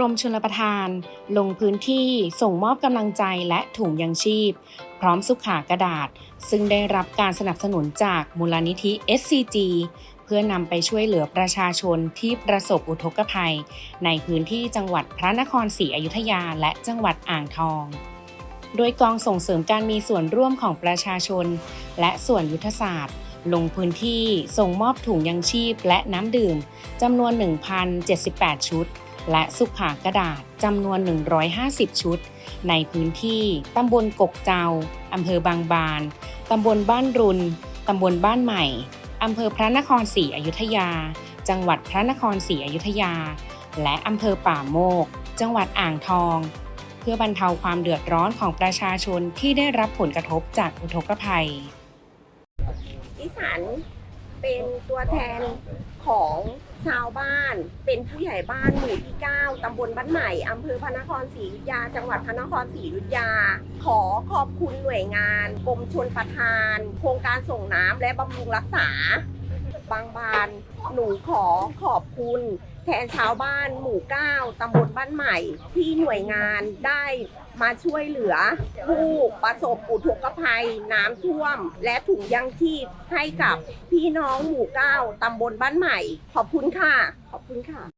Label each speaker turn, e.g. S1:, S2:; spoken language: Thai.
S1: รมชลประทาน ลงพื้นที่ส่งมอบกำลังใจและถุงยังชีพ พร้อมสุขากระดาษ ซึ่งได้รับการสนับสนุนจากมูลนิธิ SCG เพื่อนำไปช่วยเหลือประชาชนที่ประสบอุทกภัย ในพื้นที่จังหวัดพระนครศรีอยุธยาและจังหวัดอ่างทองโดยกองส่งเสริมการมีส่วนร่วมของประชาชน และส่วนยุทธศาสตร์ ลงพื้นที่ส่งมอบถุงยังชีพและน้ำดื่มจำนวน 1,078 ชุด และสุขากระดาษจำนวน 150 ชุด ในพื้นที่ตำบลกกเจ้าอำเภอบางบานตำบลบ้านรุนตำบลบ้านใหม่อำเภอพระนครศรีอยุธยา จังหวัดพระนครศรีอยุธยา และอำเภอป่าโมก จังหวัดอ่างทอง เพื่อบรรเทาความเดือดร้อนของประชาชนที่ได้รับผลกระทบจากอุทกภัย
S2: ดิฉันเป็นตัวแทนของ ชาวบ้าน เป็นผู้ใหญ่บ้านหมู่ที่ 9 ตำบลบ้านใหม่ อำเภอพระนครศรีอยุธยา จังหวัดพระนครศรีอยุธยา ขอขอบคุณหน่วยงาน กรมชนประทาน โครงการส่งน้ำและบำรุงรักษา หนูขอขอบคุณแทนชาวบ้านหมู่9ตำบลบ้านใหม่ ที่หน่วยงานได้มาช่วยเหลือ ผู้ประสบอุทกภัย น้ำท่วม และถุงยังชีพให้กับพี่น้องหมู่9ตำบลบ้านใหม่ ขอบคุณค่ะ ขอบคุณค่ะ